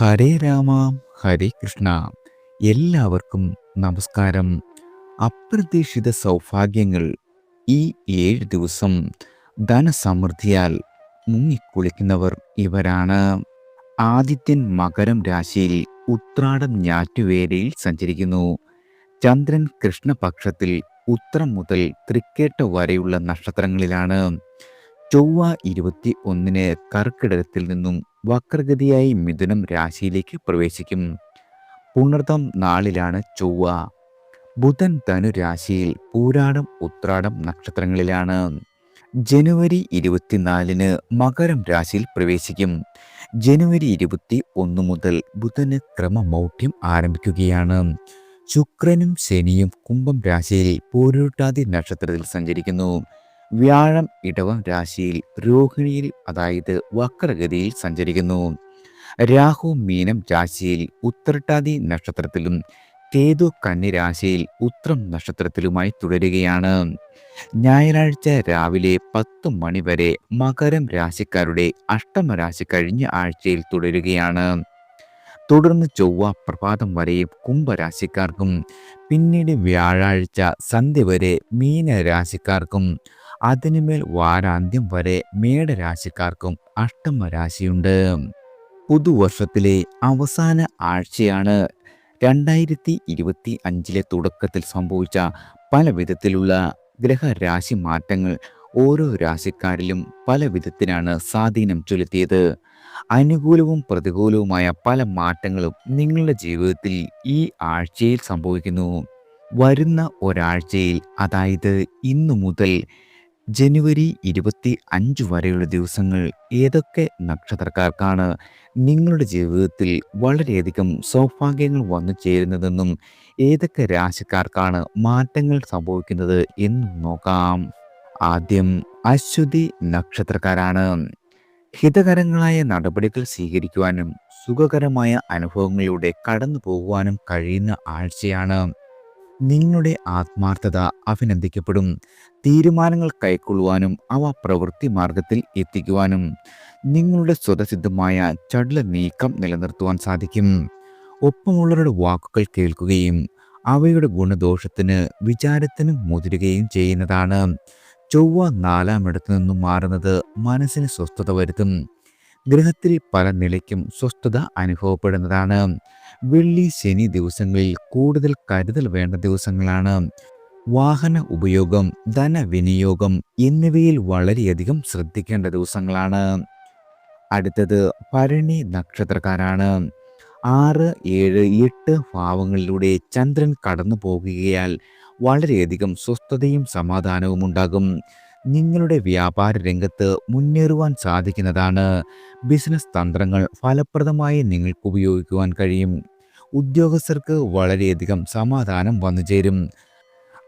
ഹരേ രാമ ഹരേ കൃഷ്ണ. എല്ലാവർക്കും നമസ്കാരം. അപ്രതീക്ഷിത സൗഭാഗ്യങ്ങൾ ഈ ഏഴ് ദിവസം ധനസമൃദ്ധിയാൽ മുങ്ങിക്കുളിക്കുന്നവർ ഇവരാണ്. ആദിത്യൻ മകരം രാശിയിൽ ഉത്രാടം ഞാറ്റുവേലയിൽ സഞ്ചരിക്കുന്നു. ചന്ദ്രൻ കൃഷ്ണപക്ഷത്തിൽ ഉത്രം മുതൽ തൃക്കേട്ട വരെയുള്ള നക്ഷത്രങ്ങളിലാണ്. ചൊവ്വ ഇരുപത്തി ഒന്നിന് കർക്കിടകത്തിൽ നിന്നും വക്രഗതിയായി മിഥുനം രാശിയിലേക്ക് പ്രവേശിക്കും. പുണർതം നാളിലാണ് ചൊവ്വ. ബുധൻ ധനു രാശിയിൽ പൂരാടം ഉത്രാടം നക്ഷത്രങ്ങളിലാണ്. ജനുവരി ഇരുപത്തിനാലിന് മകരം രാശിയിൽ പ്രവേശിക്കും. ജനുവരി ഇരുപത്തി ഒന്ന് മുതൽ ബുധന് ക്രമമൗഢ്യം ആരംഭിക്കുകയാണ്. ശുക്രനും ശനിയും കുംഭം രാശിയിൽ പൂരുട്ടാതി നക്ഷത്രത്തിൽ സഞ്ചരിക്കുന്നു. വ്യാഴം ഇടവം രാശിയിൽ രോഹിണിയിൽ അതായത് വക്രഗതിയിൽ സഞ്ചരിക്കുന്നു. രാഹു മീനം രാശിയിൽ ഉത്രട്ടാതി നക്ഷത്രത്തിലും കേതു കന്നി രാശിയിൽ ഉത്രം നക്ഷത്രത്തിലുമായി തുടരുകയാണ്. ഞായറാഴ്ച രാവിലെ പത്ത് മണിവരെ മകരം രാശിക്കാരുടെ അഷ്ടമ രാശി കഴിഞ്ഞ ആഴ്ചയിൽ തുടരുകയാണ്. തുടർന്ന് ചൊവ്വ പ്രഭാതം വരെയും കുംഭരാശിക്കാർക്കും പിന്നീട് വ്യാഴാഴ്ച സന്ധ്യ വരെ മീനരാശിക്കാർക്കും അതിനുമേൽ വാരാന്ത്യം വരെ മേടരാശിക്കാർക്കും അഷ്ടമരാശിയുണ്ട്. പുതുവർഷത്തിലെ അവസാന ആഴ്ചയാണ് രണ്ടായിരത്തി ഇരുപത്തി അഞ്ചിലെ തുടക്കത്തിൽ സംഭവിച്ച പല വിധത്തിലുള്ള ഗ്രഹരാശി മാറ്റങ്ങൾ ഓരോ രാശിക്കാരിലും പല വിധത്തിലാണ് സ്വാധീനം ചെലുത്തിയത്. അനുകൂലവും പ്രതികൂലവുമായ പല മാറ്റങ്ങളും നിങ്ങളുടെ ജീവിതത്തിൽ ഈ ആഴ്ചയിൽ സംഭവിക്കുന്നു. വരുന്ന ഒരാഴ്ചയിൽ അതായത് ഇന്നു മുതൽ ജനുവരി ഇരുപത്തി അഞ്ച് വരെയുള്ള ദിവസങ്ങൾ ഏതൊക്കെ നക്ഷത്രക്കാർക്കാണ് നിങ്ങളുടെ ജീവിതത്തിൽ വളരെയധികം സൗഭാഗ്യങ്ങൾ വന്നു ചേരുന്നതെന്നും ഏതൊക്കെ രാശിക്കാർക്കാണ് മാറ്റങ്ങൾ സംഭവിക്കുന്നത് എന്നും നോക്കാം. ആദ്യം അശ്വതി നക്ഷത്രക്കാരാണ്. ഹിതകരങ്ങളായ നടപടികൾ സ്വീകരിക്കുവാനും സുഖകരമായ അനുഭവങ്ങളിലൂടെ കടന്നു പോകുവാനും കഴിയുന്ന ആഴ്ചയാണ്. നിങ്ങളുടെ ആത്മാർത്ഥത അഭിനന്ദിക്കപ്പെടും. തീരുമാനങ്ങൾ കൈക്കൊള്ളുവാനും അവ പ്രവൃത്തി മാർഗത്തിൽ എത്തിക്കുവാനും നിങ്ങളുടെ സ്വതസിദ്ധമായ ചടുല നീക്കം നിലനിർത്തുവാൻ സാധിക്കും. ഒപ്പമുള്ളവരുടെ വാക്കുകൾ കേൾക്കുകയും അവയുടെ ഗുണദോഷത്തിന് വിചാരത്തിന് മുതിരുകയും ചെയ്യുന്നതാണ്. ചൊവ്വ നാലാമിടത്തു നിന്നും മാറുന്നത് മനസ്സിന് സ്വസ്ഥത വരുത്തും. ഗ്രഹത്തിൽ പല നിലയ്ക്കും സ്വസ്ഥത അനുഭവപ്പെടുന്നതാണ്. വെള്ളി ശനി ദിവസങ്ങളിൽ കൂടുതൽ കരുതൽ വേണ്ട ദിവസങ്ങളാണ്. വാഹന ഉപയോഗം ധനവിനിയോഗം എന്നിവയിൽ വളരെയധികം ശ്രദ്ധിക്കേണ്ട ദിവസങ്ങളാണ്. അടുത്തത് ഭരണി നക്ഷത്രക്കാരാണ്. ആറ് ഏഴ് എട്ട് ഭാവങ്ങളിലൂടെ ചന്ദ്രൻ കടന്നു പോകുകയാൽ വളരെയധികം സ്വസ്ഥതയും സമാധാനവും ഉണ്ടാകും. നിങ്ങളുടെ വ്യാപാര രംഗത്ത് മുന്നേറുവാൻ സാധിക്കുന്നതാണ്. ബിസിനസ് തന്ത്രങ്ങൾ ഫലപ്രദമായി നിങ്ങൾക്ക് ഉപയോഗിക്കുവാൻ കഴിയും. ഉദ്യോഗസ്ഥർക്ക് വളരെയധികം സമാധാനം വന്നു ചേരും.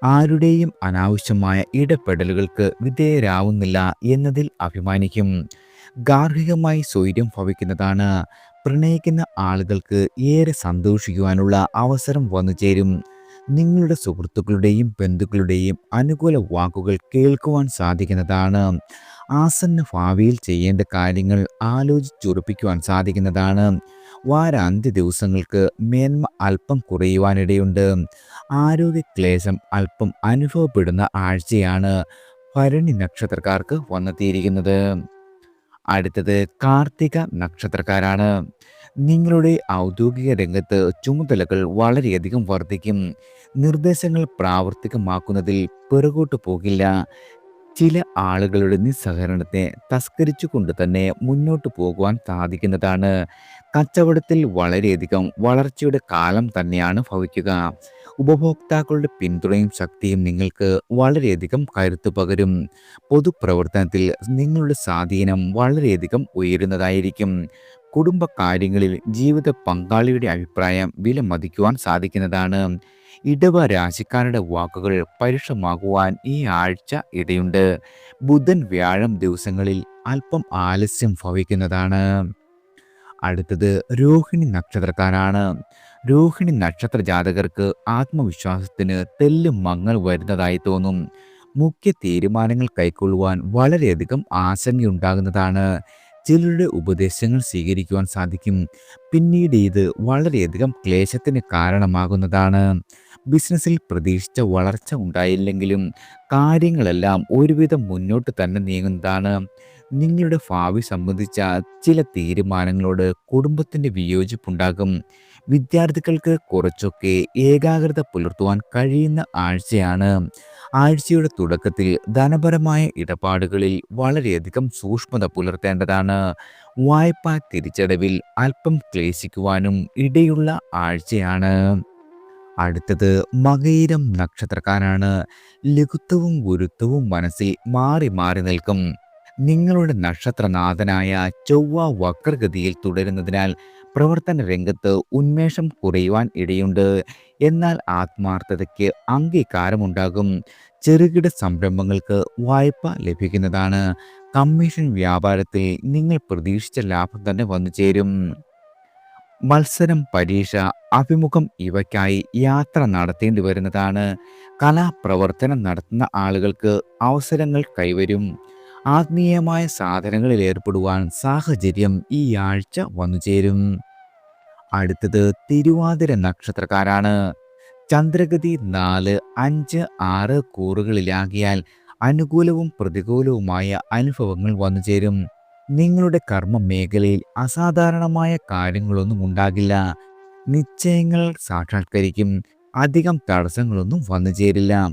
ആരുടെയും അനാവശ്യമായ ഇടപെടലുകൾക്ക് വിധേയരാവുന്നില്ല എന്നതിൽ അഭിമാനിക്കും. ഗാർഹികമായി സ്വൈര്യം ഭവിക്കുന്നതാണ്. പ്രണയിക്കുന്ന ആളുകൾക്ക് ഏറെ സന്തോഷിക്കുവാനുള്ള അവസരം വന്നു ചേരും. നിങ്ങളുടെ സുഹൃത്തുക്കളുടെയും ബന്ധുക്കളുടെയും അനുകൂല വാക്കുകൾ കേൾക്കുവാൻ സാധിക്കുന്നതാണ്. ആസന്ന ഭാവിയിൽ ചെയ്യേണ്ട കാര്യങ്ങൾ ആലോചിച്ചുറപ്പിക്കുവാൻ സാധിക്കുന്നതാണ്. വാരാന്ത്യ ദിവസങ്ങൾക്ക് മേന്മ അല്പം കുറയുവാനിടയുണ്ട്. ആരോഗ്യ ക്ലേശം അല്പം അനുഭവപ്പെടുന്ന ആഴ്ചയാണ് ഭരണി നക്ഷത്രക്കാർക്ക് വന്നെത്തിയിരിക്കുന്നത്. അടുത്തത് കാർത്തിക നക്ഷത്രക്കാരാണ്. നിങ്ങളുടെ ഔദ്യോഗിക രംഗത്ത് ചുമതലകൾ വളരെയധികം വർദ്ധിക്കും. നിർദ്ദേശങ്ങൾ പ്രാവർത്തികമാക്കുന്നതിൽ പിറകോട്ട് പോകില്ല. ചില ആളുകളുടെ നിസ്സഹകരണത്തെ തസ്കരിച്ചുകൊണ്ട് തന്നെ മുന്നോട്ട് പോകുവാൻ സാധിക്കുന്നതാണ്. കച്ചവടത്തിൽ വളരെയധികം വളർച്ചയുടെ കാലം തന്നെയാണ് ഭവിക്കുക. ഉപഭോക്താക്കളുടെ പിന്തുണയും ശക്തിയും നിങ്ങൾക്ക് വളരെയധികം കരുത്തു പകരും. പൊതുപ്രവർത്തനത്തിൽ നിങ്ങളുടെ സ്വാധീനം വളരെയധികം ഉയരുന്നതായിരിക്കും. കുടുംബ കാര്യങ്ങളിൽ ജീവിത പങ്കാളിയുടെ അഭിപ്രായം വിലമതിക്കുവാൻ സാധിക്കുന്നതാണ്. ഇടവ രാശിക്കാരുടെ വാക്കുകൾ പരുഷമാകുവാൻ ഈ ആഴ്ച ഇടയുണ്ട്. ബുധൻ വ്യാഴം ദിവസങ്ങളിൽ അല്പം ആലസ്യം ഭവിക്കുന്നതാണ്. അടുത്തത് രോഹിണി നക്ഷത്രക്കാരാണ്. രോഹിണി നക്ഷത്ര ജാതകർക്ക് ആത്മവിശ്വാസത്തിന് തെല്ലും മങ്ങൾ വരുന്നതായി തോന്നും. മുഖ്യ തീരുമാനങ്ങൾ കൈക്കൊള്ളുവാൻ വളരെയധികം ആശങ്കയുണ്ടാകുന്നതാണ്. ചിലരുടെ ഉപദേശങ്ങൾ സ്വീകരിക്കുവാൻ സാധിക്കും. പിന്നീട് ഇത് വളരെയധികം ക്ലേശത്തിന് കാരണമാകുന്നതാണ്. ബിസിനസ്സിൽ പ്രതീക്ഷിച്ച വളർച്ച ഉണ്ടായില്ലെങ്കിലും കാര്യങ്ങളെല്ലാം ഒരുവിധം മുന്നോട്ട് തന്നെ നീങ്ങുന്നതാണ്. നിങ്ങളുടെ ഭാവി സംബന്ധിച്ച ചില തീരുമാനങ്ങളോട് കുടുംബത്തിന്റെ വിയോജിപ്പുണ്ടാകും. വിദ്യാർത്ഥികൾക്ക് കുറച്ചൊക്കെ ഏകാഗ്രത പുലർത്തുവാൻ കഴിയുന്ന ആഴ്ചയാണ്. ആഴ്ചയുടെ തുടക്കത്തിൽ ധനപരമായ ഇടപാടുകളിൽ വളരെയധികം സൂക്ഷ്മത പുലർത്തേണ്ടതാണ്. വായ്പ തിരിച്ചടവിൽ അല്പം ക്ലേശിക്കുവാനും ഇടയുള്ള ആഴ്ചയാണ്. അടുത്തത് മകയിരം നക്ഷത്രക്കാരാണ്. ലഘുത്വവും ഗുരുത്വവും മനസ്സിൽ മാറി മാറി നിൽക്കും. നിങ്ങളുടെ നക്ഷത്രനാഥനായ ചൊവ്വ വക്രഗതിയിൽ തുടരുന്നതിനാൽ പ്രവർത്തന രംഗത്ത് ഉന്മേഷം കുറയുവാൻ ഇടയുണ്ട്. എന്നാൽ ആത്മാർത്ഥതയ്ക്ക് അംഗീകാരമുണ്ടാകും. ചെറുകിട സംരംഭങ്ങൾക്ക് വായ്പ ലഭിക്കുന്നതാണ്. കമ്മീഷൻ വ്യാപാരത്തിൽ നിങ്ങൾ പ്രതീക്ഷിച്ച ലാഭം തന്നെ വന്നു ചേരും. മത്സരം പരീക്ഷ അഭിമുഖം ഇവയ്ക്കായി യാത്ര നടത്തേണ്ടി വരുന്നതാണ്. കലാപ്രവർത്തനം നടത്തുന്ന ആളുകൾക്ക് അവസരങ്ങൾ കൈവരും. ആത്മീയമായ സാധനങ്ങളിൽ ഏർപ്പെടുവാൻ സാഹചര്യം ഈ ആഴ്ച വന്നുചേരും അടുത്തത് തിരുവാതിര നക്ഷത്രക്കാരാണ്. ചന്ദ്രഗതി നാല് അഞ്ച് ആറ് കൂറുകളിലാകിയാൽ അനുകൂലവും പ്രതികൂലവുമായ അനുഭവങ്ങൾ വന്നുചേരും നിങ്ങളുടെ കർമ്മ മേഖലയിൽ അസാധാരണമായ കാര്യങ്ങളൊന്നും ഉണ്ടാകില്ല. നിശ്ചയങ്ങൾ സാക്ഷാത്കരിക്കും. അധികം തടസ്സങ്ങളൊന്നും വന്നു ചേരില്ല.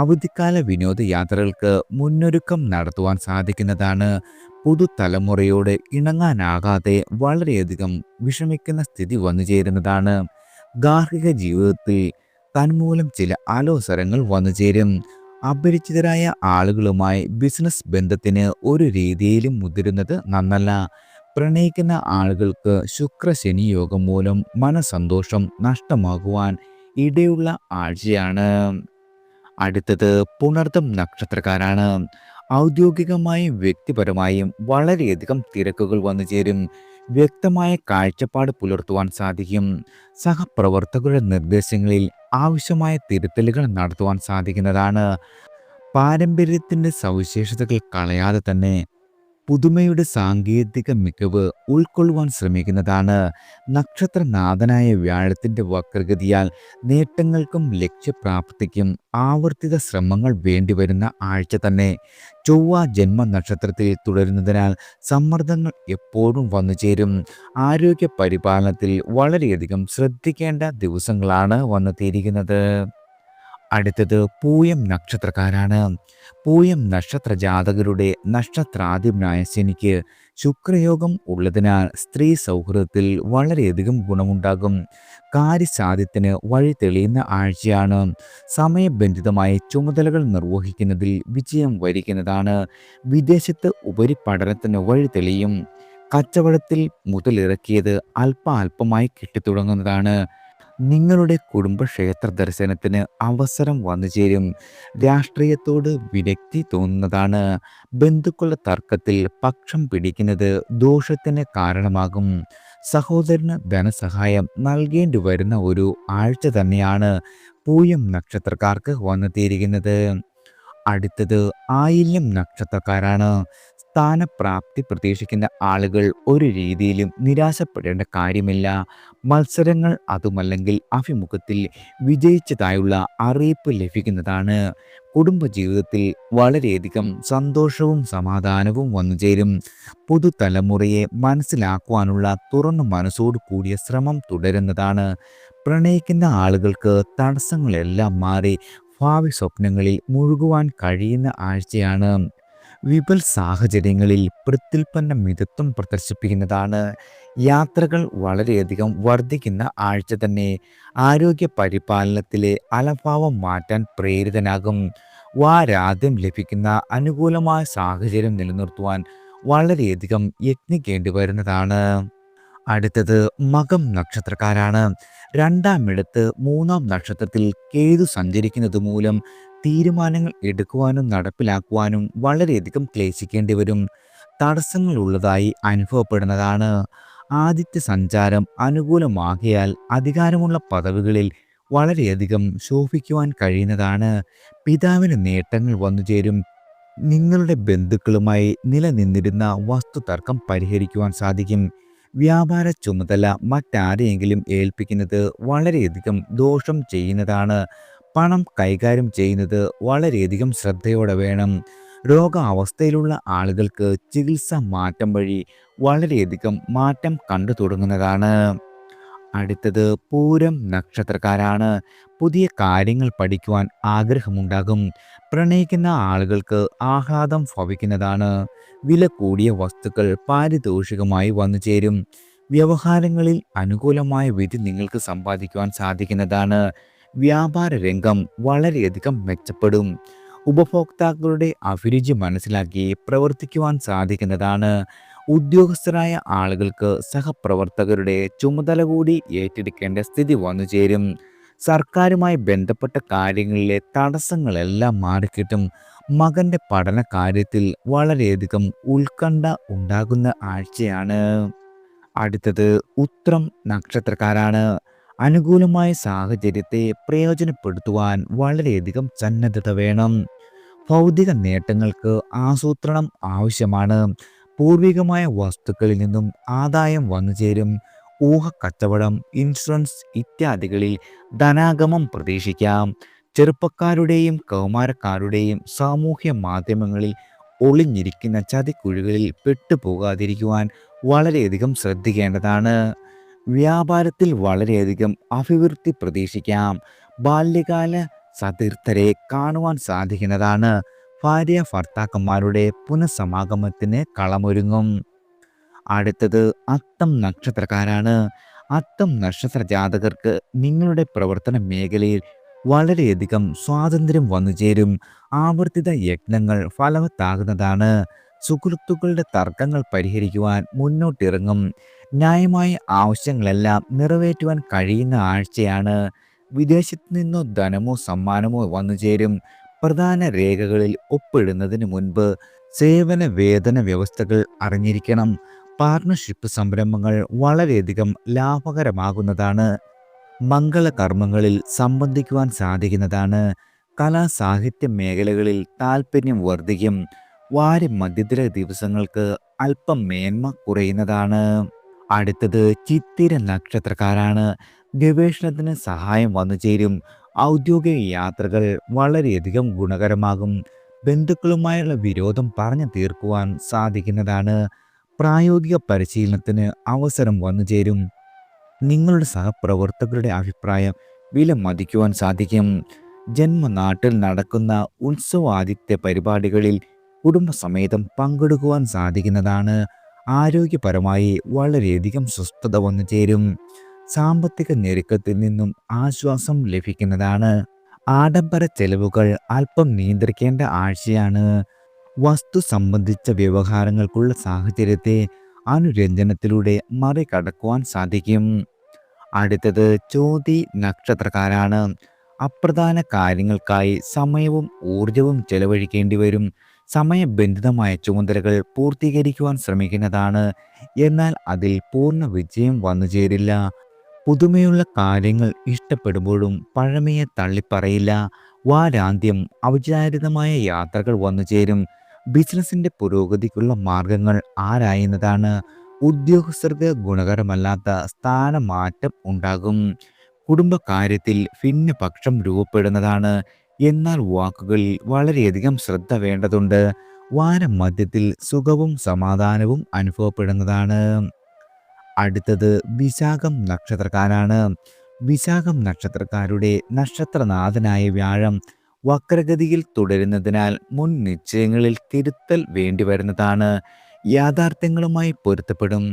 അവധിക്കാല വിനോദയാത്രകൾക്ക് മുന്നൊരുക്കം നടത്തുവാൻ സാധിക്കുന്നതാണ്. പുതുതലമുറയോട് ഇണങ്ങാനാകാതെ വളരെയധികം വിഷമിക്കുന്ന സ്ഥിതി വന്നു ചേരുന്നതാണ്. ഗാർഹിക ജീവിതത്തിൽ തന്മൂലം ചില അലോസരങ്ങൾ വന്നു ചേരും. അപരിചിതരായ ആളുകളുമായി ബിസിനസ് ബന്ധത്തിന് ഒരു രീതിയിലും മുതിരുന്നത് നന്നല്ല. പ്രണയിക്കുന്ന ആളുകൾക്ക് ശുക്രശനി യോഗം മൂലം മനസന്തോഷം നഷ്ടമാകുവാൻ ഇടയുള്ള ആഴ്ചയാണ്. അടുത്തത് പുണർദം നക്ഷത്രക്കാരാണ്. ഔദ്യോഗികമായും വ്യക്തിപരമായും വളരെയധികം തിരക്കുകൾ വന്നു ചേരും. വ്യക്തമായ കാഴ്ചപ്പാട് പുലർത്തുവാൻ സാധിക്കും. സഹപ്രവർത്തകരുടെ നിർദ്ദേശങ്ങളിൽ ആവശ്യമായ തിരുത്തലുകൾ നടത്തുവാൻ സാധിക്കുന്നതാണ്. പാരമ്പര്യത്തിന്റെ സവിശേഷതകൾ കളയാതെ തന്നെ പുതുമയുടെ സാങ്കേതിക മികവ് ഉൾക്കൊള്ളുവാൻ ശ്രമിക്കുന്നതാണ് നക്ഷത്രനാഥനായ വ്യാഴത്തിന്റെ വക്രഗതിയാൽ നേട്ടങ്ങൾക്കും ലക്ഷ്യപ്രാപ്തിക്കും ആവർത്തിത ശ്രമങ്ങൾ വേണ്ടിവരുന്ന ആഴ്ച തന്നെ. ചൊവ്വ ജന്മ നക്ഷത്രത്തിൽ തുടരുന്നതിനാൽ സമ്മർദ്ദങ്ങൾ എപ്പോഴും വന്നു ചേരും. ആരോഗ്യ പരിപാലനത്തിൽ വളരെയധികം ശ്രദ്ധിക്കേണ്ട ദിവസങ്ങളാണ് വന്നു തീരുന്നത് അടുത്തത് പൂയം നക്ഷത്രക്കാരാണ്. പൂയം നക്ഷത്ര ജാതകരുടെ നക്ഷത്രാധിപനായ ശനിക്ക് ശുക്രയോഗം ഉള്ളതിനാൽ സ്ത്രീ സൗഹൃദത്തിൽ വളരെയധികം ഗുണമുണ്ടാകും. കാര്യസാധ്യത്തിന് വഴി തെളിയുന്ന ആഴ്ചയാണ്. സമയബന്ധിതമായ ചുമതലകൾ നിർവഹിക്കുന്നതിൽ വിജയം വരിക്കുന്നതാണ്. വിദേശത്ത് ഉപരിപഠനത്തിന് വഴി തെളിയും. കച്ചവടത്തിൽ മുതലിറക്കിയത് അല്പ അല്പമായി കിട്ടിത്തുടങ്ങുന്നതാണ്. നിങ്ങളുടെ കുടുംബക്ഷേത്ര ദർശനത്തിന് അവസരം വന്നു ചേരും. രാഷ്ട്രീയത്തോട് വിരക്തി തോന്നുന്നതാണ്. ബന്ധുക്കളുടെ തർക്കത്തിൽ പക്ഷം പിടിക്കുന്നത് ദോഷത്തിന് കാരണമാകും. സഹോദരന് ധനസഹായം നൽകേണ്ടി വരുന്ന ഒരു ആഴ്ച തന്നെയാണ് പൂയം നക്ഷത്രക്കാർക്ക് വന്നെത്തിയിരിക്കുന്നത് അടുത്തത് ആയില്യം നക്ഷത്രക്കാരാണ്. സ്ഥാനപ്രാപ്തി പ്രതീക്ഷിക്കുന്ന ആളുകൾ ഒരു രീതിയിലും നിരാശപ്പെടേണ്ട കാര്യമില്ല. മത്സരങ്ങൾ അതുമല്ലെങ്കിൽ അഭിമുഖത്തിൽ വിജയിച്ചതായുള്ള അറിയിപ്പ് ലഭിക്കുന്നതാണ്. കുടുംബജീവിതത്തിൽ വളരെയധികം സന്തോഷവും സമാധാനവും വന്നുചേരും പുതുതലമുറയെ മനസ്സിലാക്കുവാനുള്ള തുറന്ന മനസ്സോടു കൂടിയ ശ്രമം തുടരുന്നതാണ്. പ്രണയിക്കുന്ന ആളുകൾക്ക് തടസ്സങ്ങളെല്ലാം മാറി ഭാവി സ്വപ്നങ്ങളിൽ മുഴുകുവാൻ കഴിയുന്ന ആഴ്ചയാണ്. വിപൽ സാഹചര്യങ്ങളിൽ പ്രത്യുൽപ്പന്ന മിതത്വം പ്രദർശിപ്പിക്കുന്നതാണ്. യാത്രകൾ വളരെയധികം വർദ്ധിക്കുന്ന ആഴ്ച തന്നെ. ആരോഗ്യ പരിപാലനത്തിലെ അലഭാവം മാറ്റാൻ പ്രേരിതനാകും. വാരാദ്യം ലഭിക്കുന്ന അനുകൂലമായ സാഹചര്യം നിലനിർത്തുവാൻ വളരെയധികം യത്നിക്കേണ്ടി വരുന്നതാണ്. അടുത്തത് മകം നക്ഷത്രക്കാരാണ്. രണ്ടാം ഇടത്ത് മൂന്നാം നക്ഷത്രത്തിൽ കേതു സഞ്ചരിക്കുന്നത് മൂലം തീരുമാനങ്ങൾ എടുക്കുവാനും നടപ്പിലാക്കുവാനും വളരെയധികം ക്ലേശിക്കേണ്ടി വരും. തടസ്സങ്ങൾ ഉള്ളതായി അനുഭവപ്പെടുന്നതാണ്. ആദിത്യ സഞ്ചാരം അനുകൂലമാകിയാൽ അധികാരമുള്ള പദവികളിൽ വളരെയധികം ശോഭിക്കുവാൻ കഴിയുന്നതാണ്. പിതാവിന് നേട്ടങ്ങൾ വന്നു ചേരും. നിങ്ങളുടെ ബന്ധുക്കളുമായി നിലനിന്നിരുന്ന വസ്തുതർക്കം പരിഹരിക്കുവാൻ സാധിക്കും. വ്യാപാര ചുമതല മറ്റാരെയെങ്കിലും ഏൽപ്പിക്കുന്നത് വളരെയധികം ദോഷം ചെയ്യുന്നതാണ്. പണം കൈകാര്യം ചെയ്യുന്നത് വളരെയധികം ശ്രദ്ധയോടെ വേണം. രോഗാവസ്ഥയിലുള്ള ആളുകൾക്ക് ചികിത്സ മാറ്റം വഴി വളരെയധികം മാറ്റം കണ്ടു തുടങ്ങുന്നതാണ്. അടുത്തത് പൂരം നക്ഷത്രക്കാരാണ്. പുതിയ കാര്യങ്ങൾ പഠിക്കുവാൻ ആഗ്രഹമുണ്ടാകും. പ്രണയിക്കുന്ന ആളുകൾക്ക് ആഹ്ലാദം ഭവിക്കുന്നതാണ്. വില കൂടിയ വസ്തുക്കൾ പാരിതോഷികമായി വന്നു ചേരും. വ്യവഹാരങ്ങളിൽ അനുകൂലമായ വിധി നിങ്ങൾക്ക് സമ്പാദിക്കുവാൻ സാധിക്കുന്നതാണ്. വ്യാപാര രംഗം വളരെയധികം മെച്ചപ്പെടും. ഉപഭോക്താക്കളുടെ അഭിരുചി മനസ്സിലാക്കി പ്രവർത്തിക്കുവാൻ സാധിക്കുന്നതാണ്. ഉദ്യോഗസ്ഥരായ ആളുകൾക്ക് സഹപ്രവർത്തകരുടെ ചുമതല കൂടി ഏറ്റെടുക്കേണ്ട സ്ഥിതി വന്നു ചേരും. സർക്കാരുമായി ബന്ധപ്പെട്ട കാര്യങ്ങളിലെ തടസ്സങ്ങളെല്ലാം മാറിക്കിട്ടും. മകന്റെ പഠന കാര്യത്തിൽ വളരെയധികം ഉത്കണ്ഠ ഉണ്ടാകുന്ന ആഴ്ചയാണ്. അടുത്തത് ഉത്രം നക്ഷത്രക്കാരാണ്. അനുകൂലമായ സാഹചര്യത്തെ പ്രയോജനപ്പെടുത്തുവാൻ വളരെയധികം സന്നദ്ധത വേണം. ഭൗതിക നേട്ടങ്ങൾക്ക് ആസൂത്രണം ആവശ്യമാണ്. പൂർവികമായ വസ്തുക്കളിൽ നിന്നും ആദായം വന്നു ചേരും. ഊഹക്കച്ചവടം ഇൻഷുറൻസ് ഇത്യാദികളിൽ ധനാഗമം പ്രതീക്ഷിക്കാം. ചെറുപ്പക്കാരുടെയും കൗമാരക്കാരുടെയും സാമൂഹ്യ മാധ്യമങ്ങളിൽ ഒളിഞ്ഞിരിക്കുന്ന ചതിക്കുഴികളിൽ പെട്ടുപോകാതിരിക്കുവാൻ വളരെയധികം ശ്രദ്ധിക്കേണ്ടതാണ്. വ്യാപാരത്തിൽ വളരെയധികം അഭിവൃദ്ധി പ്രതീക്ഷിക്കാം. ബാല്യകാല സതീർത്ഥരെ കാണുവാൻ സാധിക്കുന്നതാണ്. ഭാര്യ ഭർത്താക്കന്മാരുടെ പുനഃസമാഗമത്തിന് കളമൊരുങ്ങും. അടുത്തത് അത്തം നക്ഷത്രക്കാരാണ്. അത്തം നക്ഷത്ര ജാതകർക്ക് നിങ്ങളുടെ പ്രവർത്തന മേഖലയിൽ വളരെയധികം സ്വാതന്ത്ര്യം വന്നുചേരും ആവർത്തിത യജ്ഞങ്ങൾ ഫലവത്താകുന്നതാണ്. സുഹൃത്തുക്കളുടെ തർക്കങ്ങൾ പരിഹരിക്കുവാൻ മുന്നോട്ടിറങ്ങും. ന്യായമായ ആവശ്യങ്ങളെല്ലാം നിറവേറ്റുവാൻ കഴിയുന്ന ആഴ്ചയാണ്. വിദേശത്തു നിന്നോ ധനമോ സമ്മാനമോ വന്നുചേരും പ്രധാന രേഖകളിൽ ഒപ്പിടുന്നതിന് മുൻപ് സേവന വേതന വ്യവസ്ഥകൾ അറിഞ്ഞിരിക്കണം. പാർട്ണർഷിപ്പ് സംരംഭങ്ങൾ വളരെയധികം ലാഭകരമാകുന്നതാണ്. മംഗളകർമ്മങ്ങളിൽ സംബന്ധിക്കുവാൻ സാധിക്കുന്നതാണ്. കലാസാഹിത്യ മേഖലകളിൽ താല്പര്യം വർദ്ധിക്കും. വാരി മധ്യതര ദിവസങ്ങൾക്ക് അല്പം മേന്മ കുറയുന്നതാണ്. അടുത്തത് ചിത്തിര നക്ഷത്രക്കാരാണ്. ഗവേഷണത്തിന് സഹായം വന്നു ചേരും. ഔദ്യോഗിക യാത്രകൾ വളരെയധികം ഗുണകരമാകും. ബന്ധുക്കളുമായുള്ള വിരോധം പറഞ്ഞു തീർക്കുവാൻ സാധിക്കുന്നതാണ്. പ്രായോഗിക പരിശീലനത്തിന് അവസരം വന്നു ചേരും. നിങ്ങളുടെ സഹപ്രവർത്തകരുടെ അഭിപ്രായം വില മതിക്കുവാൻ സാധിക്കും. ജന്മനാട്ടിൽ നടക്കുന്ന ഉത്സവാദിത്യ പരിപാടികളിൽ കുടുംബസമേതം പങ്കെടുക്കുവാൻ സാധിക്കുന്നതാണ്. ആരോഗ്യപരമായി വളരെയധികം സ്വസ്ഥത വന്നു ചേരും. സാമ്പത്തിക ഞെരുക്കത്തിൽ നിന്നും ആശ്വാസം ലഭിക്കുന്നതാണ്. ആഡംബര ചെലവുകൾ അല്പം നിയന്ത്രിക്കേണ്ട ആഴ്ചയാണ്. വസ്തു സംബന്ധിച്ച വ്യവഹാരങ്ങൾക്കുള്ള സാഹചര്യത്തെ അനുരഞ്ജനത്തിലൂടെ മറികടക്കുവാൻ സാധിക്കും. അടുത്തത് ചോതി നക്ഷത്രക്കാരാണ്. അപ്രധാന കാര്യങ്ങൾക്കായി സമയവും ഊർജവും ചെലവഴിക്കേണ്ടി വരും. സമയബന്ധിതമായ ചുമതലകൾ പൂർത്തീകരിക്കുവാൻ ശ്രമിക്കുന്നതാണ്. എന്നാൽ അതിൽ പൂർണ വിജയം വന്നു ചേരില്ല. പുതുമയുള്ള കാര്യങ്ങൾ ഇഷ്ടപ്പെടുമ്പോഴും പഴമയെ തള്ളിപ്പറയില്ല. വാരാന്ത്യം ഔചാരിതമായ യാത്രകൾ വന്നു ചേരും. ബിസിനസിന്റെ പുരോഗതിക്കുള്ള മാർഗങ്ങൾ ആരായുന്നതാണ്? ഉദ്യോഗസ്ഥർക്ക് ഗുണകരമല്ലാത്ത സ്ഥാനമാറ്റം ഉണ്ടാകും. കുടുംബകാര്യത്തിൽ ഭിന്നപക്ഷം രൂപപ്പെടുന്നതാണ്. എന്നാൽ വാക്കുകളിൽ വളരെയധികം ശ്രദ്ധ വേണ്ടതുണ്ട്. വാരം മധ്യത്തിൽ സുഖവും സമാധാനവും അനുഭവപ്പെടുന്നതാണ്. അടുത്തത് വിശാഖം നക്ഷത്രക്കാരാണ്. വിശാഖം നക്ഷത്രക്കാരുടെ നക്ഷത്രനാഥനായ വ്യാഴം വക്രഗതിയിൽ തുടരുന്നതിനാൽ മുൻ നിശ്ചയങ്ങളിൽ തിരുത്തൽ വേണ്ടിവരുന്നതാണ് യാഥാർത്ഥ്യങ്ങളുമായി പൊരുത്തപ്പെടും.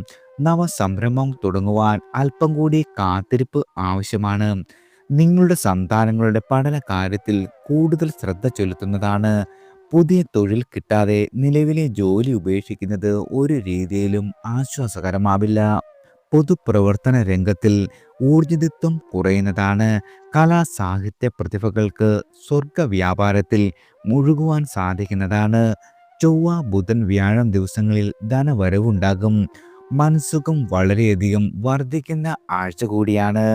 നവസംരംഭം തുടങ്ങുവാൻ അല്പം കൂടി കാത്തിരിപ്പ് ആവശ്യമാണ്. നിങ്ങളുടെ സന്താനങ്ങളുടെ പഠന കാര്യത്തിൽ കൂടുതൽ ശ്രദ്ധ ചെലുത്തുന്നതാണ്. പുതിയ തൊഴിൽ കിട്ടാതെ നിലവിലെ ജോലി ഉപേക്ഷിക്കുന്നത് ഒരു രീതിയിലും ആശ്വാസകരമാവില്ല. പൊതുപ്രവർത്തന രംഗത്തിൽ ഊർജിതത്വം കുറയുന്നതാണ്. കലാസാഹിത്യ പ്രതിഭകൾക്ക് സ്വർഗ വ്യാപാരത്തിൽ മുഴുകുവാൻ സാധിക്കുന്നതാണ്. ചൊവ്വ ബുധൻ വ്യാഴം ദിവസങ്ങളിൽ ധനവരവുണ്ടാകും. മനസ്സുഖം വളരെയധികം വർദ്ധിക്കുന്ന ആഴ്ച കൂടിയാണ്.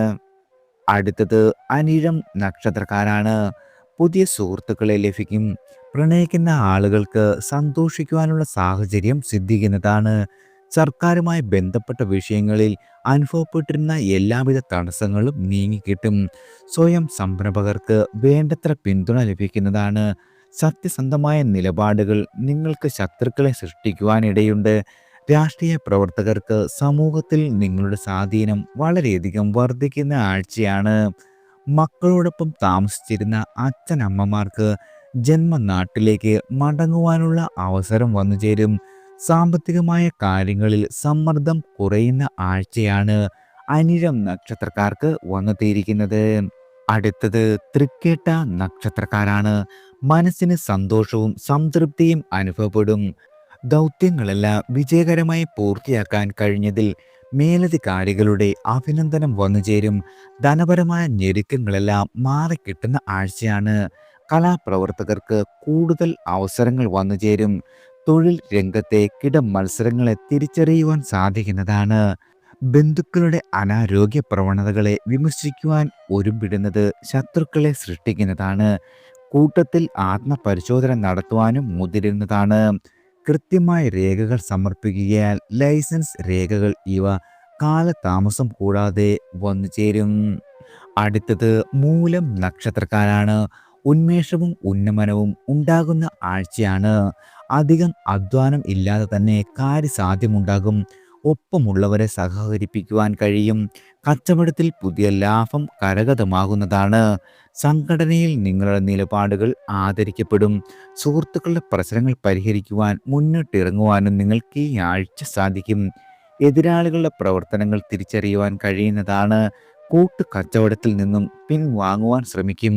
അടുത്തത് അനിഴം നക്ഷത്രക്കാരാണ്. പുതിയ സുഹൃത്തുക്കളെ ലഭിക്കും. പ്രണയിക്കുന്ന ആളുകൾക്ക് സന്തോഷിക്കുവാനുള്ള സാഹചര്യം സിദ്ധിക്കുന്നതാണ്. സർക്കാരുമായി ബന്ധപ്പെട്ട വിഷയങ്ങളിൽ അനുഭവപ്പെട്ടിരുന്ന എല്ലാവിധ തടസ്സങ്ങളും നീങ്ങിക്കിട്ടും. സ്വയം സംരംഭകർക്ക് വേണ്ടത്ര പിന്തുണ ലഭിക്കുന്നതാണ്. സത്യസന്ധമായ നിലപാടുകൾ നിങ്ങൾക്ക് ശത്രുക്കളെ സൃഷ്ടിക്കുവാനിടയുണ്ട്. രാഷ്ട്രീയ പ്രവർത്തകർക്ക് സമൂഹത്തിൽ നിങ്ങളുടെ സ്വാധീനം വളരെയധികം വർദ്ധിക്കുന്ന ആഴ്ചയാണ്. മക്കളോടൊപ്പം താമസിച്ചിരുന്ന അച്ഛനമ്മമാർക്ക് ജന്മനാട്ടിലേക്ക് മടങ്ങുവാനുള്ള അവസരം വന്നുചേരും. സാമ്പത്തികമായ കാര്യങ്ങളിൽ സമ്മർദ്ദം കുറയുന്ന ആഴ്ചയാണ് അനിരം നക്ഷത്രക്കാർക്ക് വന്നെത്തിയിരിക്കുന്നത്. അടുത്തത് തൃക്കേട്ട നക്ഷത്രക്കാരാണ്. മനസ്സിന് സന്തോഷവും സംതൃപ്തിയും അനുഭവപ്പെടും. ദൗത്യങ്ങളെല്ലാം വിജയകരമായി പൂർത്തിയാക്കാൻ കഴിഞ്ഞതിൽ മേലധികാരികളുടെ അഭിനന്ദനം വന്നുചേരും. ധനപരമായ ഞെരുക്കങ്ങളെല്ലാം മാറിക്കിട്ടുന്ന ആഴ്ചയാണ്. കലാപ്രവർത്തകർക്ക് കൂടുതൽ അവസരങ്ങൾ വന്നുചേരും. തൊഴിൽ രംഗത്തെ കിട മത്സരങ്ങളെ തിരിച്ചറിയുവാൻ സാധിക്കുന്നതാണ്. ബന്ധുക്കളുടെ അനാരോഗ്യ പ്രവണതകളെ വിമർശിക്കുവാൻ ഒരുമ്പിടുന്നത് ശത്രുക്കളെ സൃഷ്ടിക്കുന്നതാണ്. കൂട്ടത്തിൽ ആത്മപരിശോധന നടത്തുവാനും മുതിരുന്നതാണ്. കൃത്യമായ രേഖകൾ സമർപ്പിക്കുകയാൽ ലൈസൻസ് രേഖകൾ ഇവ കാലതാമസം കൂടാതെ വന്നു ചേരും അടുത്തത് മൂലം നക്ഷത്രക്കാരാണ്. ഉന്മേഷവും ഉന്നമനവും ഉണ്ടാകുന്ന ആഴ്ചയാണ്. അധികം അധ്വാനം ഇല്ലാതെ തന്നെ കാര്യസാധ്യമുണ്ടാകും. ഒപ്പമുള്ളവരെ സഹകരിപ്പിക്കുവാൻ കഴിയും. കച്ചവടത്തിൽ പുതിയ ലാഭം കരഗതമാകുന്നതാണ്. സംഘടനയിൽ നിങ്ങളുടെ നിലപാടുകൾ ആദരിക്കപ്പെടും. സുഹൃത്തുക്കളുടെ പ്രശ്നങ്ങൾ പരിഹരിക്കുവാൻ മുന്നിട്ടിറങ്ങുവാനും നിങ്ങൾക്ക് ഈ ആഴ്ച സാധിക്കും. എതിരാളികളുടെ പ്രവർത്തനങ്ങൾ തിരിച്ചറിയുവാൻ കഴിയുന്നതാണ്. കൂട്ടു കച്ചവടത്തിൽ നിന്നും പിൻവാങ്ങുവാൻ ശ്രമിക്കും.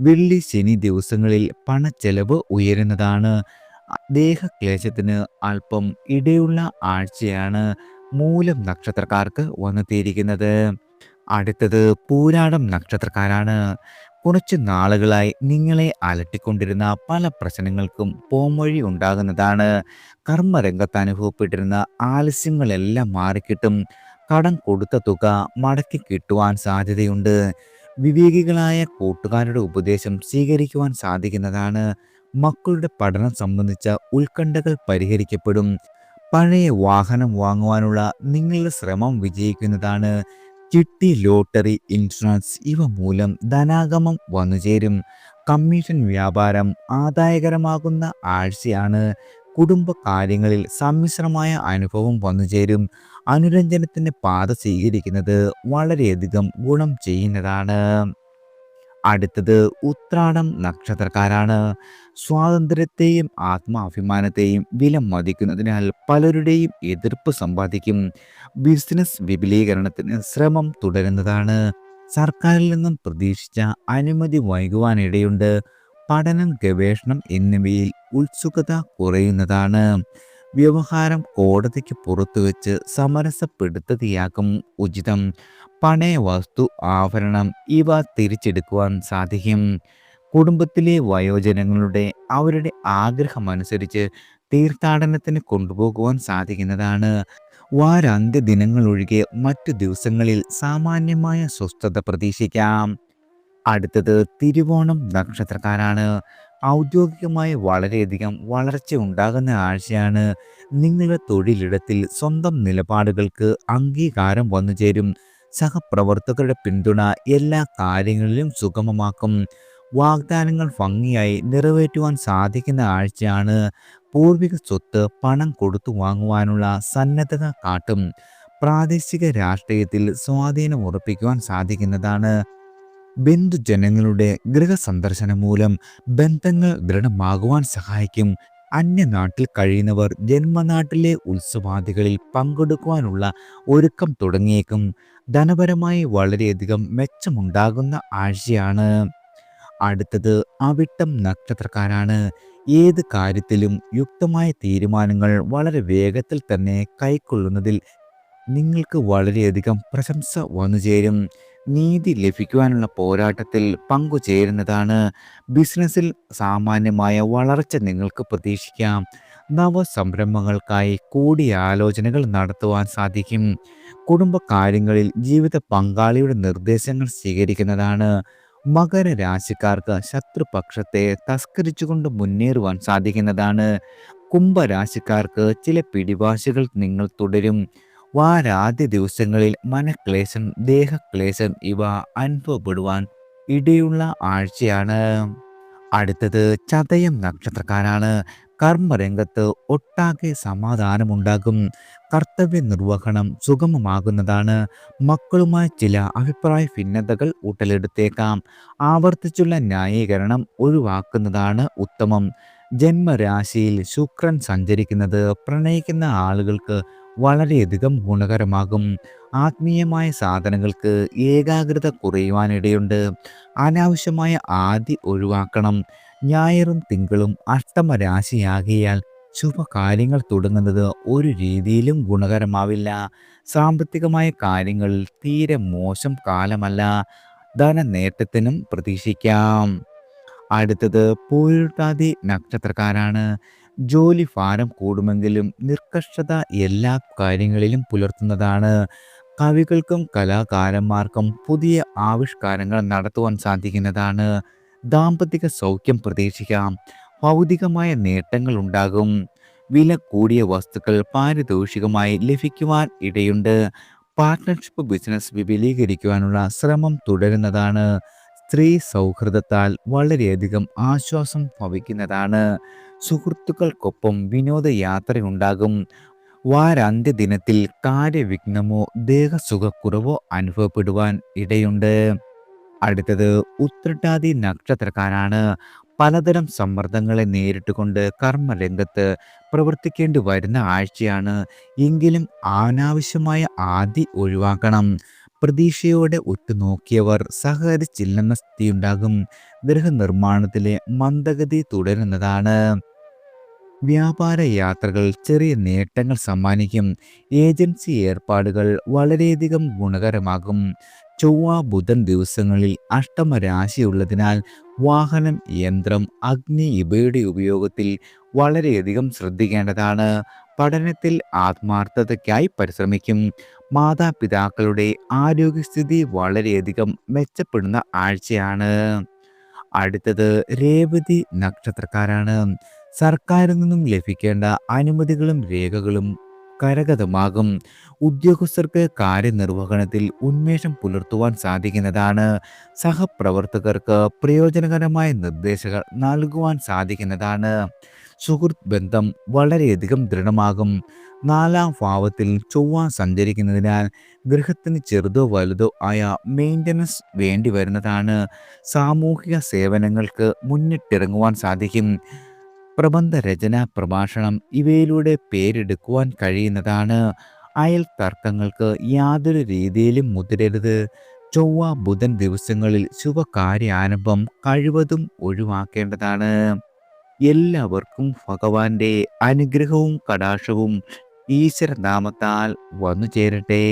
വെള്ളി ശനി ദിവസങ്ങളിൽ പണച്ചെലവ് ഉയരുന്നതാണ്. ദേഹക്ലേശത്തിന് അല്പം ഇടയുള്ള ആഴ്ചയാണ് മൂലം നക്ഷത്രക്കാർക്ക് വന്നെത്തിയിരിക്കുന്നത്. അടുത്തത് പൂരാടം നക്ഷത്രക്കാരാണ്. കുറച്ച് നാളുകളായി നിങ്ങളെ അലട്ടിക്കൊണ്ടിരുന്ന പല പ്രശ്നങ്ങൾക്കും പോംവഴി ഉണ്ടാകുന്നതാണ്. കർമ്മരംഗത്ത് അനുഭവപ്പെട്ടിരുന്ന ആലസ്യങ്ങളെല്ലാം മാറിക്കിട്ടും. കടം കൊടുത്ത തുക മടക്കി കിട്ടുവാൻ സാധ്യതയുണ്ട്. വിവേകികളായ കൂട്ടുകാരുടെ ഉപദേശം സ്വീകരിക്കുവാൻ സാധിക്കുന്നതാണ്. മക്കളുടെ പഠനം സംബന്ധിച്ച ഉത്കണ്ഠകൾ പരിഹരിക്കപ്പെടും. പഴയ വാഹനം വാങ്ങുവാനുള്ള നിങ്ങളുടെ ശ്രമം വിജയിക്കുന്നതാണ്. ചിട്ടി, ലോട്ടറി, ഇൻഷുറൻസ് ഇവ മൂലം ധനാഗമം വന്നുചേരും. കമ്മീഷൻ വ്യാപാരം ആദായകരമാകുന്ന ആഴ്ചയാണ്. കുടുംബ കാര്യങ്ങളിൽ സമ്മിശ്രമായ അനുഭവം വന്നുചേരും. അനുരഞ്ജനത്തിന്റെ പാത സ്വീകരിക്കുന്നത് വളരെയധികം ഗുണം ചെയ്യുന്നതാണ്. അടുത്തത് ഉത്രാടം നക്ഷത്രക്കാരാണ്. സ്വാതന്ത്ര്യത്തെയും ആത്മാഭിമാനത്തെയും വിലമതിക്കുന്നതിനാൽ പലരുടെയും എതിർപ്പ് സമ്പാദിക്കും. ബിസിനസ് വിപുലീകരണത്തിന് ശ്രമം തുടരുന്നതാണ്. സർക്കാരിൽ നിന്നും പ്രതീക്ഷിച്ച അനുമതി വൈകുവാനിടയുണ്ട്. പഠനം, ഗവേഷണം എന്നിവയിൽ ഉത്സുകത കുറയുന്നതാണ്. വ്യവഹാരം കോടതിക്ക് പുറത്തുവച്ച് സമരസപ്പെടുത്തതിയാക്കും ഉചിതം. പണയ വസ്തു, ആവരണം ഇവ തിരിച്ചെടുക്കുവാൻ സാധിക്കും. കുടുംബത്തിലെ വയോജനങ്ങളുടെ അവരുടെ ആഗ്രഹമനുസരിച്ച് തീർത്ഥാടനത്തിന് കൊണ്ടുപോകുവാൻ സാധിക്കുന്നതാണ്. വാരാന്ത്യ ദിനങ്ങളൊഴികെ മറ്റു ദിവസങ്ങളിൽ സാമാന്യമായ സ്വസ്ഥത പ്രതീക്ഷിക്കാം. അടുത്തത് തിരുവോണം നക്ഷത്രക്കാരാണ്. ഔദ്യോഗികമായി വളരെയധികം വളർച്ച ഉണ്ടാകുന്ന ആഴ്ചയാണ്. നിങ്ങളുടെ തൊഴിലിടത്തിൽ സ്വന്തം നിലപാടുകൾക്ക് അംഗീകാരം വന്നു ചേരും സഹപ്രവർത്തകരുടെ പിന്തുണ എല്ലാ കാര്യങ്ങളിലും സുഗമമാക്കും. വാഗ്ദാനങ്ങൾ ഭംഗിയായി നിറവേറ്റുവാൻ സാധിക്കുന്ന ആഴ്ചയാണ്. പൂർവിക സ്വത്ത് പണം കൊടുത്തു വാങ്ങുവാനുള്ള സന്നദ്ധത കാട്ടും. പ്രാദേശിക രാഷ്ട്രീയത്തിൽ സ്വാധീനം ഉറപ്പിക്കുവാൻ സാധിക്കുന്നതാണ്. ബന്ധുജനങ്ങളുടെ ഗൃഹസന്ദർശനം മൂലം ബന്ധങ്ങൾ ദൃഢമാകുവാൻ സഹായിക്കും. അന്യനാട്ടിൽ കഴിയുന്നവർ ജന്മനാട്ടിലെ ഉത്സവാദികളിൽ പങ്കെടുക്കുവാനുള്ള ഒരുക്കം തുടങ്ങിയേക്കും. ധനപരമായി വളരെയധികം മെച്ചമുണ്ടാകുന്ന ആഴ്ചയാണ്. അടുത്തത് അവിട്ടം നക്ഷത്രക്കാരാണ്. ഏത് കാര്യത്തിലും യുക്തമായ തീരുമാനങ്ങൾ വളരെ വേഗത്തിൽ തന്നെ കൈക്കൊള്ളുന്നതിൽ നിങ്ങൾക്ക് വളരെയധികം പ്രശംസ വന്നുചേരും. നീതി ലഭിക്കുവാനുള്ള പോരാട്ടത്തിൽ പങ്കുചേരുന്നതാണ്. ബിസിനസ്സിൽ സാമാന്യമായ വളർച്ച നിങ്ങൾക്ക് പ്രതീക്ഷിക്കാം. നവ നവസംരംഭങ്ങൾക്കായി കൂടിയാലോചനകൾ നടത്തുവാൻ സാധിക്കും. കുടുംബകാര്യങ്ങളിൽ ജീവിത പങ്കാളിയുടെ നിർദ്ദേശങ്ങൾ സ്വീകരിക്കുന്നതാണ്. മകര രാശിക്കാർക്ക് ശത്രുപക്ഷത്തെ തസ്കരിച്ചുകൊണ്ട് മുന്നേറുവാൻ സാധിക്കുന്നതാണ് കുംഭരാശിക്കാർക്ക് ചില പിടിവാശികൾ നിങ്ങൾ തുടരും വാരാദ്യ ദിവസങ്ങളിൽ മനക്ലേശം ദേഹക്ലേശം ഇവ അനുഭവപ്പെടുവാൻ ഇടയുള്ള ആഴ്ചയാണ്. അടുത്തത് ചതയം നക്ഷത്രക്കാരാണ്. കർമ്മരംഗത്ത് ഒട്ടാകെ സമാധാനമുണ്ടാകും. കർത്തവ്യ നിർവഹണം സുഗമമാകുന്നതാണ്. മക്കളുമായി ചില അഭിപ്രായ ഭിന്നതകൾ ഉടലെടുത്തേക്കാം ആവർത്തിച്ചുള്ള ന്യായീകരണം ഒഴിവാക്കുന്നതാണ് ഉത്തമം. ജന്മരാശിയിൽ ശുക്രൻ സഞ്ചരിക്കുന്നത് പ്രണയിക്കുന്ന ആളുകൾക്ക് വളരെയധികം ഗുണകരമാകും. ആത്മീയമായ സാധനങ്ങൾക്ക് ഏകാഗ്രത കുറയുവാനിടയുണ്ട്. അനാവശ്യമായ ആദി ഒഴിവാക്കണം. ഞായറും തിങ്കളും അഷ്ടമരാശിയാകിയാൽ ശുഭകാര്യങ്ങൾ തുടങ്ങുന്നത് ഒരു രീതിയിലും ഗുണകരമാവില്ല. സാമ്പത്തികമായ കാര്യങ്ങളിൽ തീരെ മോശം കാലമല്ല. ധനനേട്ടത്തിനും പ്രതീക്ഷിക്കാം. അടുത്തത് പൂരുട്ടാതി നക്ഷത്രക്കാരാണ്. ജോലി ഭാരം കൂടുമെങ്കിലും നിർക്കഷത എല്ലാ കാര്യങ്ങളിലും പുലർത്തുന്നതാണ്. കവികൾക്കും കലാകാരന്മാർക്കും പുതിയ ആവിഷ്കാരങ്ങൾ നടത്തുവാൻ സാധിക്കുന്നതാണ്. ദാമ്പത്തിക സൗഖ്യം പ്രതീക്ഷിക്കാം. ഭൗതികമായ നേട്ടങ്ങൾ ഉണ്ടാകും. വില കൂടിയ വസ്തുക്കൾ പാരിതോഷികമായി ലഭിക്കുവാൻ ഇടയുണ്ട്. പാർട്ട്ണർഷിപ്പ് ബിസിനസ് വിപുലീകരിക്കുവാനുള്ള ശ്രമം തുടരുന്നതാണ്. സ്ത്രീ സൗഹൃദത്താൽ വളരെയധികം ആശ്വാസം ഭവിക്കുന്നതാണ്. സുഹൃത്തുക്കൾക്കൊപ്പം വിനോദയാത്രയുണ്ടാകും. വാരാന്ത്യ ദിനത്തിൽ കാര്യവിഘ്നമോ ദേഹസുഖക്കുറവോ അനുഭവപ്പെടുവാൻ ഇടയുണ്ട്. അടുത്തത് ഉത്രട്ടാതി നക്ഷത്രക്കാരാണ്. പലതരം സമ്മർദ്ദങ്ങളെ നേരിട്ടുകൊണ്ട് കർമ്മരംഗത്ത് പ്രവർത്തിക്കേണ്ടി വരുന്ന ആഴ്ചയാണ്. എങ്കിലും അനാവശ്യമായ ആദി ഒഴിവാക്കണം. പ്രതീക്ഷയോടെ ഉറ്റുനോക്കിയവർ സഹകരിച്ചില്ലെന്ന സ്ഥിതിയുണ്ടാകും. ഗൃഹനിർമ്മാണത്തിലെ മന്ദഗതി തുടരുന്നതാണ്. വ്യാപാര യാത്രകൾ ചെറിയ നേട്ടങ്ങൾ സമ്മാനിക്കും. ഏജൻസി ഏർപ്പാടുകൾ വളരെയധികം ഗുണകരമാകും. ചൊവ്വ ബുധൻ ദിവസങ്ങളിൽ അഷ്ടമരാശിയുള്ളതിനാൽ വാഹനം യന്ത്രം അഗ്നി ഇവയുടെ ഉപയോഗത്തിൽ വളരെയധികം ശ്രദ്ധിക്കേണ്ടതാണ്. പഠനത്തിൽ ആത്മാർത്ഥതയ്ക്കായി പരിശ്രമിക്കും. മാതാപിതാക്കളുടെ ആരോഗ്യസ്ഥിതി വളരെയധികം മെച്ചപ്പെടുന്ന ആഴ്ചയാണ്. അടുത്തത് രേവതി നക്ഷത്രക്കാരാണ്. സർക്കാരിൽ നിന്നും ലഭിക്കേണ്ട അനുമതികളും രേഖകളും കരഗതമാകും. ഉദ്യോഗസ്ഥർക്ക് കാര്യനിർവഹണത്തിൽ ഉന്മേഷം പുലർത്തുവാൻ സാധിക്കുന്നതാണ്. സഹപ്രവർത്തകർക്ക് പ്രയോജനകരമായ നിർദ്ദേശങ്ങൾ നൽകുവാൻ സാധിക്കുന്നതാണ്. സുഹൃത്ത് ബന്ധം വളരെയധികം ദൃഢമാകും. നാലാം ഭാവത്തിൽ ചൊവ്വ സഞ്ചരിക്കുന്നതിനാൽ ഗൃഹത്തിന് ചെറുതോ വലുതോ ആയ മെയിന്റനൻസ് വേണ്ടി വരുന്നതാണ്. സാമൂഹിക സേവനങ്ങൾക്ക് മുന്നിട്ടിറങ്ങുവാൻ സാധിക്കും. പ്രബന്ധ രചന പ്രഭാഷണം ഇവയിലൂടെ പേരെടുക്കുവാൻ കഴിയുന്നതാണ്. അയൽ തർക്കങ്ങൾക്ക് യാതൊരു രീതിയിലും മുതിരരുത്. ചൊവ്വ ബുധൻ ദിവസങ്ങളിൽ ശുഭകാര്യാരംഭം കഴിവതും ഒഴിവാക്കേണ്ടതാണ്. എല്ലാവർക്കും ഭഗവാന്റെ അനുഗ്രഹവും കടാക്ഷവും ഈശ്വരനാമത്താൽ വന്നു ചേരട്ടെ